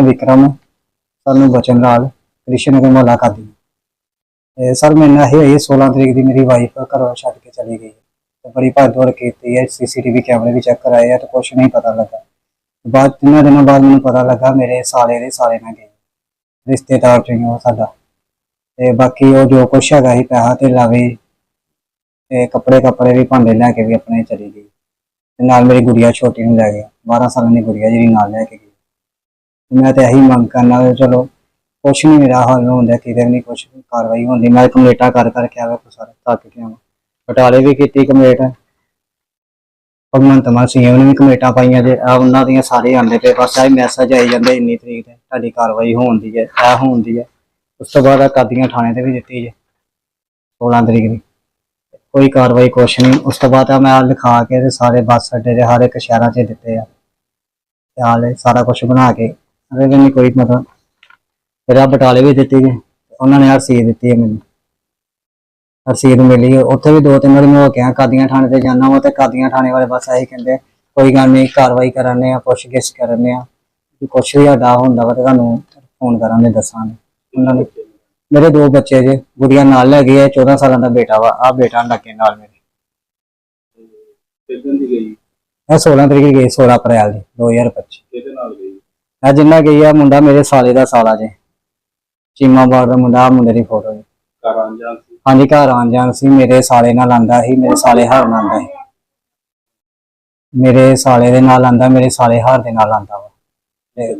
ਕ੍ਰਿਸ਼ਨ ਵਿਕਰਮ ਸਾਨੂੰ ਬਚਨ ਲਾਲ, ਕ੍ਰਿਸ਼ਨ ਦੇ ਮੁਲਾਕਾਤ ਦੀ ਤੇ ਸਰ, ਮੈਨੂੰ ਇਹ ਹੋਈ 16 ਤਰੀਕ ਦੀ ਮੇਰੀ ਵਾਈਫ ਘਰੋਂ ਛੱਡ ਕੇ ਚਲੀ ਗਈ। ਤੇ ਬੜੀ ਭੱਜ ਦੌੜ ਕੀਤੀ ਹੈ ਸੀਸੀਟੀਵੀ ਕੈਮਰੇ ਵੀ ਚੈੱਕ ਕਰਾਏ ਆ, ਤੇ ਕੁਝ ਨਹੀਂ ਪਤਾ ਲੱਗਾ। ਬਾਅਦ, ਤਿੰਨਾਂ ਦਿਨਾਂ ਬਾਅਦ ਮੈਨੂੰ ਪਤਾ ਲੱਗਾ, ਮੇਰੇ ਸਾਲੇ ਦੇ ਸਾਲੇ ਨਾਲ ਗਏ। ਰਿਸ਼ਤੇਦਾਰ ਚ ਉਹ ਸਾਡਾ। ਤੇ ਬਾਕੀ ਉਹ ਜੋ ਕੁਛ ਹੈਗਾ ਸੀ, ਪੈਸਾ ਤੇ ਲਾਵੇ ਤੇ ਕੱਪੜੇ ਕੱਪੜੇ ਵੀ ਭਾਂਡੇ ਲੈ ਕੇ ਵੀ ਆਪਣੇ ਚਲੀ ਗਈ। ਤੇ ਨਾਲ ਮੇਰੀ ਗੁੜੀਆ ਛੋਟੀ ਨੂੰ ਲੈ ਗਿਆ 12 ਸਾਲਾਂ ਦੀ ਗੁੜੀਆ ਜਿਹੜੀ ਨਾਲ ਲੈ ਕੇ ਗਈ। ਮੈਂ ਤਾਂ ਇਹੀ ਮੰਗ ਕਰਨਾ ਵੀ ਚਲੋ, ਕੁਛ ਨਹੀਂ ਮੇਰਾ ਹੱਲ ਹੁੰਦਾ, ਕਿਤੇ ਵੀ ਨਹੀਂ ਕੁਛ ਕਾਰਵਾਈ ਹੁੰਦੀ। ਮੈਂ ਕੰਪਲੇਟਾਂ ਕਰ, ਕਰਕੇ ਆਵੇ ਕੋ ਸਾਰੇ, ਥੱਕ ਗਿਆ ਵਾਂ ਬਟਾਲੇ ਵੀ ਕੀਤੀ ਕੰਪਲੇਟ ਭਗਵੰਤ ਮਾਨ ਸੀਐਮ ਨੇ ਵੀ ਕਮੇਟਾਂ ਪਾਈਆਂ ਜੇ ਆ ਉਹਨਾਂ ਦੀਆਂ ਸਾਰੇ ਆਂਦੇ ਪਏ, ਬਸ ਆਹ ਮੈਸੇਜ ਆਈ ਜਾਂਦੇ, ਇੰਨੀ ਤਰੀਕ ਤੇ ਤੁਹਾਡੀ ਕਾਰਵਾਈ ਹੋਣ ਦੀ ਹੈ ਇਹ ਹੋਣ ਦੀ ਹੈ। ਉਸ ਤੋਂ ਬਾਅਦ ਆ ਕਾਦੀਆਂ ਥਾਣੇ ਤੇ ਵੀ ਦਿੱਤੀ ਜੇ 16 ਤਰੀਕ ਦੀ। ਕੋਈ ਕਾਰਵਾਈ ਕੁਛ ਨਹੀਂ ਉਸ ਤੋਂ ਬਾਅਦ ਆ ਮੈਂ ਆਹ ਲਿਖਾ ਕੇ ਤੇ ਸਾਰੇ ਬੱਸ ਅੱਡੇ ਦੇ ਹਰ ਇੱਕ ਸ਼ਹਿਰਾਂ 'ਚ ਦਿੱਤੇ ਆ। ਤੇ ਹਾਲੇ ਸਾਰਾ ਕੁਝ ਬਣਾ ਕੇ ਅਰੇ ਨਹੀਂ ਕੋਈ ਮਤਲਬ ਆ ਬਟਾਲੇ ਵੀ ਦਿੱਤੀ ਗਈ ਉਹਨਾਂ ਨੇ ਆ ਦਿੱਤੀ ਹੈ ਮੈਨੂੰ। ਰਸੀਦ ਮਿਲੀ ਹੈ। ਉੱਥੇ ਵੀ ਦੋ ਤਿੰਨ ਵਾਰੀ ਮੈਂ ਹੋ ਕੇ ਕਾਦੀਆਂ ਥਾਣੇ ਤੇ ਜਾਣਾ ਵਾ ਤੇ ਕਾਦੀਆਂ ਥਾਣੇ ਵਾਲੇ ਬਸ ਇਹੀ ਕਹਿੰਦੇ ਕੋਈ ਗੱਲ ਨਹੀਂ ਕਾਰਵਾਈ ਕਰਾਨੇ ਆ ਪੁੱਛਗਿੱਛ ਕਰਨੇ ਆ ਕਿ ਕੁਛ ਵੀ ਸਾਡਾ ਹੁੰਦਾ ਵਾ ਤੇ ਤੁਹਾਨੂੰ ਫੋਨ ਕਰਾਂਗੇ ਦੱਸਾਂਗੇ। ਉਹਨਾਂ ਨੇ ਮੇਰੇ ਦੋ ਬੱਚੇ ਜੇ ਗੁੜੀਆ ਨਾਲ ਲੈ ਗਈ ਹੈ 14 ਸਾਲਾਂ ਦਾ ਬੇਟਾ ਵਾ ਆ ਬੇਟਾ ਲੱਗੇ ਨਾਲ ਮੇਰੇ। ਕਿੱਦਣ ਦੀ ਗਈ? ਇਹ 16 ਤਰੀਕ ਗਈ 16 ਅਪ੍ਰੈਲ ਦੀ 2025 ਕਿਹਦੇ ਇਹ ਜਿੰਨਾ ਗਈ ਆ ਮੁੰਡਾ ਮੇਰੇ ਸਾਲੇ ਦਾ ਸਾਲਾ ਜੇ। ਚੀਮਾ ਬਾੜ ਦਾ ਮੁੰਡਾ ਆਹ ਮੁੰਡੇ ਦੀ ਫੋਟੋ ਜੀ। ਘਰ ਆਂਜਾਨ ਸੀ? ਹਾਂਜੀ ਘਰ ਆਣ ਜਾਣ ਸੀ। ਮੇਰੇ ਸਾਲੇ ਨਾਲ ਆਂਦਾ ਸੀ ਮੇਰੇ ਸਾਲੇ ਹਾਰ ਨਾਲ ਆਂਦਾ ਸੀ। ਮੇਰੇ ਸਾਲੇ ਦੇ ਨਾਲ ਆਂਦਾ ਮੇਰੇ ਸਾਲੇ ਹਾਰ ਦੇ ਨਾਲ ਆਂਦਾ ਵਾ। ਤੇ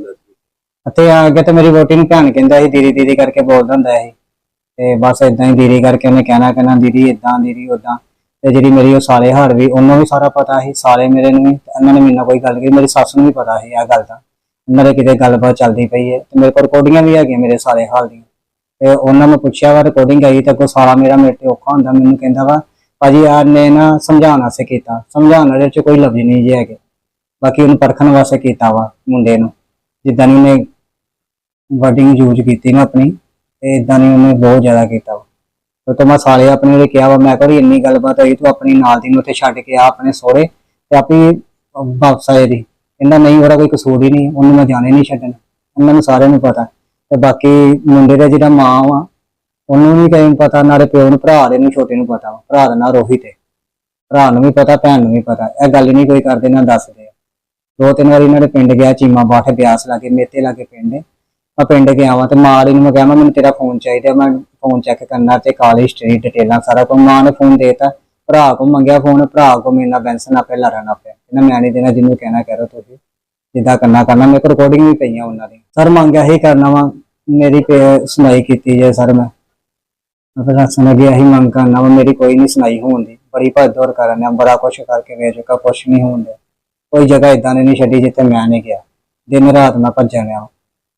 ਅਤੇ ਅੱਗੇ ਤੇ ਮੇਰੀ ਵੋਟੀ ਨੂੰ ਭੈਣ ਕਹਿੰਦਾ ਸੀ ਦੀਦੀ ਦੀਦੀ ਕਰਕੇ ਬੋਲਦਾ ਹੁੰਦਾ ਸੀ। ਤੇ ਬਸ ਇਦਾਂ ਹੀ ਦੀਦੀ ਕਰਕੇ ਉਹਨੇ ਕਹਿਣਾ ਕਹਿਣਾ ਦੀਦੀ ਇਦਾਂ ਦੀਦੀ ਉਦਾਂ ਤੇ ਜਿਹੜੀ ਮੇਰੀ ਉਹ ਸਾਲੇ ਹਾਰ ਵੀ ਉਹਨੂੰ ਵੀ ਸਾਰਾ ਪਤਾ ਸੀ। ਸਾਲੇ ਮੇਰੇ ਨੂੰ ਵੀ ਤੇ ਉਹਨਾਂ ਨੇ ਮੇਰੇ ਨਾਲ ਕੋਈ ਗੱਲ ਕੀਤੀ ਮੇਰੀ ਸੱਸ ਨੂੰ ਵੀ ਪਤਾ ਸੀ ਇਹ ਗੱਲ ਦਾ। ਮੇਰੇ ਕਿਤੇ ਗੱਲਬਾਤ ਚੱਲਦੀ ਪਈ ਹੈ ਤੇ ਮੇਰੇ ਕੋਲ ਰਿਕਾਰਡਿੰਗਾਂ ਵੀ ਹੈਗੀਆਂ ਮੇਰੇ ਸਾਰੇ ਹਾਲ ਦੀਆਂ। ਤੇ ਉਹਨਾਂ ਨੂੰ ਪੁੱਛਿਆ ਵਾ ਰਿਕਾਰਡਿੰਗ ਆਈ ਤਾਂ ਕੋ ਸਾਲਾ ਮੇਰਾ ਮੇਰੇ ਤੇ ਔਖਾ ਹੁੰਦਾ, ਮੈਨੂੰ ਕਹਿੰਦਾ ਵਾ, ਭਾਜੀ ਯਾਰ ਨੇ ਨਾ ਸਮਝਾਉਣ ਵਾਸਤੇ ਕੀਤਾ। ਸਮਝਾਉਣ ਵਾਲੇ ਚ ਕੋਈ ਲਫ਼ਜ਼ ਨਹੀਂ ਜੇ ਹੈਗੇ। ਬਾਕੀ ਉਹਨੂੰ ਪਰਖਣ ਵਾਸਤੇ ਕੀਤਾ ਵਾ ਮੁੰਡੇ ਨੂੰ। ਜਿੱਦਾਂ ਦੀ ਉਹਨੇ ਵਰਡਿੰਗ ਯੂਜ਼ ਕੀਤੀ ਨਾ ਆਪਣੀ, ਤੇ ਇਦਾਂ ਨਹੀਂ ਉਹਨੇ ਬਹੁਤ ਜ਼ਿਆਦਾ ਕੀਤਾ ਵਾ। ਤੇ ਤਾਂ ਮੈਂ ਸਾਲੇ ਆਪਣੇ ਨੂੰ ਕਿਹਾ ਵਾ, ਮੈਂ ਕਿਹਾ ਵੀ ਇੰਨੀ ਗੱਲਬਾਤ ਹੋਈ, ਤੂੰ ਆਪਣੀ ਨਾਲ ਦੀ ਨੂੰ ਉੱਥੇ ਛੱਡ ਕੇ ਆ ਆਪਣੇ ਸੋਹਰੇ ਤੇ ਆਪੇ ਵਾਪਸ ਆਏ ਦੀ ਕਹਿੰਦਾ ਨਹੀਂ, ਉਹਦਾ ਕੋਈ ਕਸੂਰ ਹੀ ਨਹੀਂ, ਉਹਨੂੰ ਮੈਂ ਜਾਣੇ ਨਹੀਂ ਛੱਡਣਾ, ਉਹਨਾਂ ਨੂੰ ਸਾਰਿਆਂ ਨੂੰ ਪਤਾ। ਤੇ ਬਾਕੀ ਮੁੰਡੇ ਦਾ ਜਿਹੜਾ ਮਾਂ ਵਾ, ਉਹਨੂੰ ਵੀ ਕਈ ਪਤਾ, ਨਾਲੇ ਪਿਓ ਨੂੰ, ਭਰਾ ਦੇ ਨੂੰ ਛੋਟੇ ਨੂੰ ਪਤਾ ਵਾ, ਭਰਾ ਦਾ ਨਾਂ ਰੋਹਿਤ ਹੈ ਭਰਾ ਨੂੰ ਵੀ ਪਤਾ, ਭੈਣ ਨੂੰ ਵੀ ਪਤਾ, ਇਹ ਗੱਲ ਨਹੀਂ ਕੋਈ ਕਰਦੇ, ਨਾ ਦੱਸਦੇ। ਆ। ਦੋ ਤਿੰਨ ਵਾਰੀ ਇਹਨਾਂ ਦੇ ਪਿੰਡ ਗਿਆ, ਚੀਮਾ ਬਾਠ ਬਿਆਸ ਲਾ ਲਾਗੇ ਮੇਤੇ ਕੇ ਪਿੰਡ ਮੈਂ ਪਿੰਡ ਗਿਆ ਵਾਂ ਤੇ ਮਾਂ ਦੀ ਨੂੰ ਮੈਂ ਕਿਹਾ ਮੈਨੂੰ ਤੇਰਾ ਫੋਨ ਚਾਹੀਦਾ, ਮੈਂ ਫੋਨ ਚੈੱਕ ਕਰਨਾ ਤੇ ਕਾਲ ਹਿਸਟਰੀ ਡਿਟੇਲਾਂ ਸਾਰਾ ਕੁਝ ਮਾਂ ਨੇ ਫੋਨ ਦੇਤਾ। ਭਰਾ ਕੋ ਮੰਗਿਆ ਫੋਨ ਭਰਾ ਕੋ ਮੇਰੇ ਨਾਲ ਬੈਂਸਨ ਆਪੇ ਲੜਨਾ ਪਿਆ। ਇਹਨਾਂ ਮੈਂ ਨਹੀਂ ਦੇਣਾ, ਜਿਹਨੂੰ ਕਹਿਣਾ ਕਹਿ ਰੋ ਤੁਸੀਂ ਜਿੱਦਾਂ ਕਰਨਾ ਕਰਨਾ ਮੇਰੇ ਕੋਲ ਰਿਕਾਰਡਿੰਗ ਵੀ ਪਈਆਂ ਉਹਨਾਂ ਦੀ ਸਰ ਮੰਗਿਆ ਹੀ ਕਰਨਾ ਵਾ, ਮੇਰੀ ਸੁਣਾਈ ਕੀਤੀ ਜੇ ਸਰ ਮੈਂ। ਮੈਂ ਪ੍ਰਸ਼ਾਸਨ ਅੱਗੇ ਇਹੀ ਮੰਗ ਕਰਨਾ ਵਾ, ਮੇਰੀ ਕੋਈ ਨਹੀਂ ਸੁਣਾਈ ਹੋਣ ਦੀ। ਬੜੀ ਭੱਜ ਦੌੜ ਕਰਨ ਆ ਬੜਾ ਕੁਛ ਕਰਕੇ ਵੇਚ ਚੁੱਕਾ ਕੁਛ ਨਹੀਂ ਹੋਣ ਡਿਆ। ਕੋਈ ਜਗ੍ਹਾ ਇਦਾਂ ਦੀ ਨਹੀਂ ਛੱਡੀ ਜਿੱਥੇ ਮੈਂ ਨਹੀਂ ਗਿਆ। ਦਿਨ ਰਾਤ ਮੈਂ ਭੱਜਣ ਰਿਹਾ।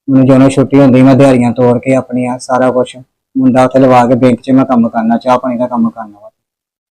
ਮੈਨੂੰ ਜਦੋਂ ਛੁੱਟੀ ਹੁੰਦੀ, ਮੈਂ ਦਿਹਾੜੀਆਂ ਤੋੜ ਕੇ ਆਪਣੀਆਂ ਸਾਰਾ ਕੁਛ ਮੁੰਡਾ ਉੱਥੇ ਲਵਾ ਕੇ ਬੈਂਕ 'ਚ ਮੈਂ ਕੰਮ ਕਰਨਾ ਚਾਹ ਪਾਣੀ ਦਾ ਕੰਮ ਕਰਨਾ ਵਾ।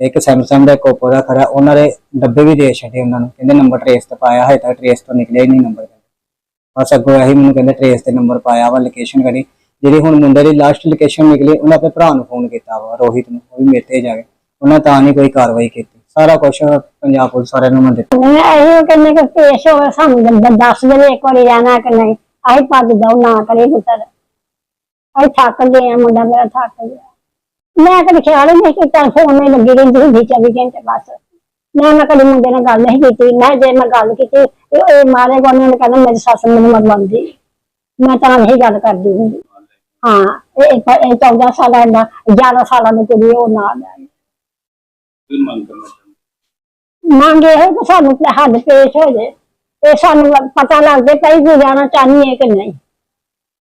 ਇੱਕ Samsung ਦਾ ਇੱਕ Oppo ਦਾ ਖੜਾ, ਉਹਨਾਂ ਦੇ ਡੱਬੇ ਵੀ ਦੇ ਛੱਡੇ ਉਹਨਾਂ ਨੂੰ, ਕਹਿੰਦੇ ਨੰਬਰ ਟ੍ਰੇਸ ਤੇ ਪਾਇਆ ਹੈ ਤਾਂ ਟ੍ਰੇਸ ਤੋਂ ਨਿਕਲਿਆ ਹੀ ਨਹੀਂ ਨੰਬਰ ਬਸ ਅੱਗੋਂ ਇਹੀ ਮੈਨੂੰ ਕਹਿੰਦੇ ਟ੍ਰੇਸ ਤੇ ਨੰਬਰ ਪਾਇਆ ਵਾ ਲੋਕੇਸ਼ਨ ਕਰੀ ਜਿਹੜੀ ਹੁਣ ਮੁੰਡੇ ਦੀ ਲਾਸਟ ਲੋਕੇਸ਼ਨ ਨਿਕਲੀ, ਉਹਨਾਂ ਆਪਣੇ ਭਰਾ ਨੂੰ ਫੋਨ ਕੀਤਾ ਵਾ, ਰੋਹਿਤ ਨੂੰ, ਉਹ ਵੀ ਮੇਤੇ ਜਾ ਕੇ ਉਹਨਾਂ ਤਾਂ ਨਹੀਂ ਕੋਈ ਕਾਰਵਾਈ ਕੀਤੀ। ਸਾਰਾ ਕੁਝ ਪੰਜਾਬ ਪੁਲਿਸ ਵਾਲਿਆਂ ਨੂੰ ਮੈਂ ਦਿੱਤਾ। ਮੈਂ ਇਹ ਕਹਿੰਦੇ ਕਿ ਪੇਸ਼ ਹੋਵੇ, ਸਾਨੂੰ ਦੱਸ ਦੇਵੇ ਇੱਕ ਵਾਰੀ ਰਹਿਣਾ ਕਿ ਨਹੀਂ। ਅਸੀਂ ਭੱਜ ਜਾਓ, ਨਾ ਕਰੇ ਪੁੱਤਰ ਅਸੀਂ ਥੱਕ ਗਏ ਆ ਮੁੰਡਾ, ਮੇਰਾ ਥੱਕ ਗਿਆ। ਮੈਂ ਕਦੇ ਖਿਆਲ ਹੀ ਨਹੀਂ ਕੀਤਾ ਫੋਨ ਨਹੀਂ ਲੱਗੀ ਰਹਿੰਦੀ ਹੁੰਦੀ 24 ਘੰਟੇ ਬਸ। ਮੈਂ ਨਾ ਕਦੇ ਮੁੰਡੇ ਨਾਲ ਗੱਲ ਨਹੀਂ ਕੀਤੀ। ਮੈਂ ਜੇ ਮੈਂ ਗੱਲ ਕੀਤੀ ਇਹ ਇਹ ਮਾਰੇ ਗੋਨੇ ਨੇ ਕਹਿੰਦਾ ਮੇਰੀ ਸੱਸ ਮੈਨੂੰ ਮਰਵਾਉਂਦੀ। ਮੈਂ ਤਾਂ ਨਹੀਂ ਗੱਲ ਕਰਦੀ ਹੁੰਦੀ। ਹਾਂ ਇਹ ਇਹ- ਇਹ 14 ਸਾਲਾਂ ਦਾ 11 ਸਾਲਾਂ ਦੀ ਕੁੜੀ ਉਹ ਨਾਲ ਹੈ ਕੀ ਮੰਗ ਕਰਨਾ ਮੰਗੇ ਹੈ ਸਾਨੂੰ ਤੇ ਹੱਦ ਪੇਸ਼ ਹੋ ਜੇ ਤੇ ਸਾਨੂੰ ਲੱਗ- ਪਤਾ ਲੱਗ ਜੇ ਪਈ ਗੁਜ਼ਾਰਨਾ ਚਾਹੀਏ ਕਿ ਨਹੀਂ।